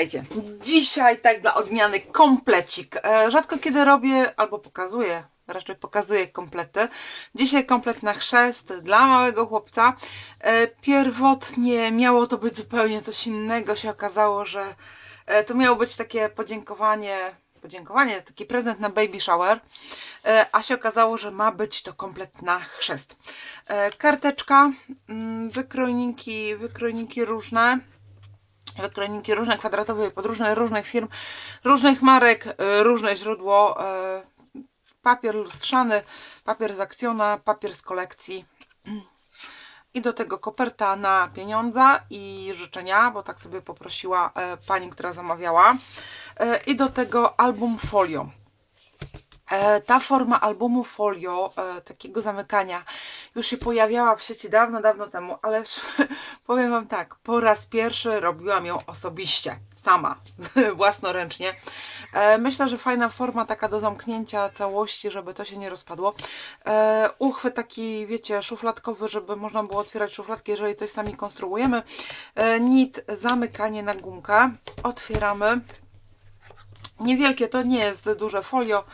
Wiecie, dzisiaj tak dla odmiany komplecik. E, Rzadko kiedy robię albo pokazuję, raczej pokazuję komplety. Dzisiaj komplet na chrzest dla małego chłopca. E, Pierwotnie miało to być zupełnie coś innego. Się okazało, że e, to miało być takie podziękowanie, podziękowanie, taki prezent na baby shower, a się okazało, że ma być to komplet na chrzest. Karteczka, mm, wykrojniki, wykrojniki różne wykrojniki różne, kwadratowe, podróżne, różnych firm, różnych marek, y, różne źródło, y, papier lustrzany, papier z akcjona, papier z kolekcji i do tego koperta na pieniądze i życzenia, bo tak sobie poprosiła e, pani, która zamawiała E, i do tego album folio. E, Ta forma albumu folio, e, takiego zamykania, już się pojawiała w sieci dawno, dawno temu, ale powiem Wam tak, po raz pierwszy robiłam ją osobiście, sama, własnoręcznie. E, Myślę, że fajna forma taka do zamknięcia całości, żeby to się nie rozpadło. Uchwyt taki, wiecie, szufladkowy, żeby można było otwierać szufladki, jeżeli coś sami konstruujemy. Nit, zamykanie na gumkę. Otwieramy. Niewielkie to nie jest duże folio.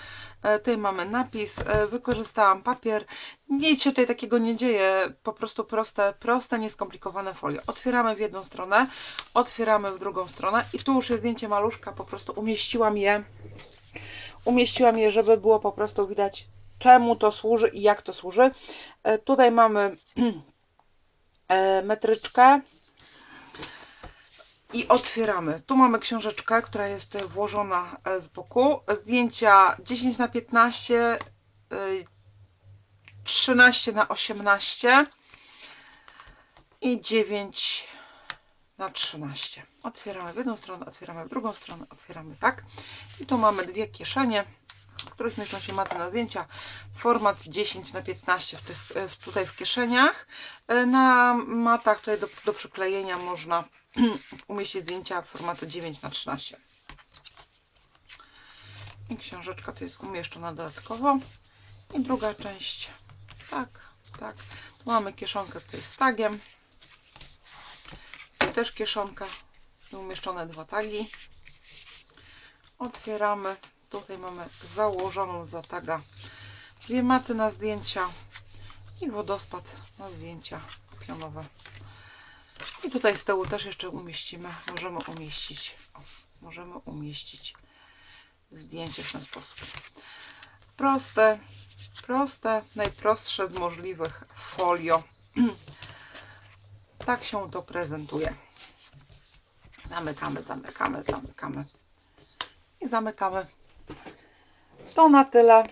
E, Tutaj mamy napis. E, Wykorzystałam papier. Nic się tutaj takiego nie dzieje. Po prostu proste, proste, nieskomplikowane folio. Otwieramy w jedną stronę, otwieramy w drugą stronę i tu już jest zdjęcie maluszka. Po prostu umieściłam je. Umieściłam je, żeby było po prostu widać czemu to służy i jak to służy. E, Tutaj mamy metryczkę i otwieramy. Tu mamy książeczkę, która jest tutaj włożona e, z boku. Zdjęcia 10 na 15, y, 13 na 18 i 9 na 13. Otwieramy w jedną stronę, otwieramy w drugą stronę, otwieramy tak. I tu mamy dwie kieszenie, których mieszczą się maty na zdjęcia. Format 10 na 15 w tych, w, tutaj w kieszeniach. E, Na matach tutaj do, do przyklejenia można umieścić zdjęcia formatu 9 na 13. I książeczka to jest umieszczona dodatkowo. I druga część. Tak, tak. Tu mamy kieszonkę tutaj z tagiem. Tu też kieszonka. Umieszczone dwa tagi. Otwieramy. Tutaj mamy założoną za taga dwie maty na zdjęcia i wodospad na zdjęcia pionowe. I tutaj z tyłu też jeszcze umieścimy, możemy umieścić, o, możemy umieścić zdjęcie w ten sposób. Proste, proste, najprostsze z możliwych folio. Tak się to prezentuje. Zamykamy, zamykamy, zamykamy i zamykamy. To na tyle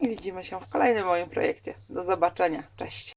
i widzimy się w kolejnym moim projekcie. Do zobaczenia. Cześć.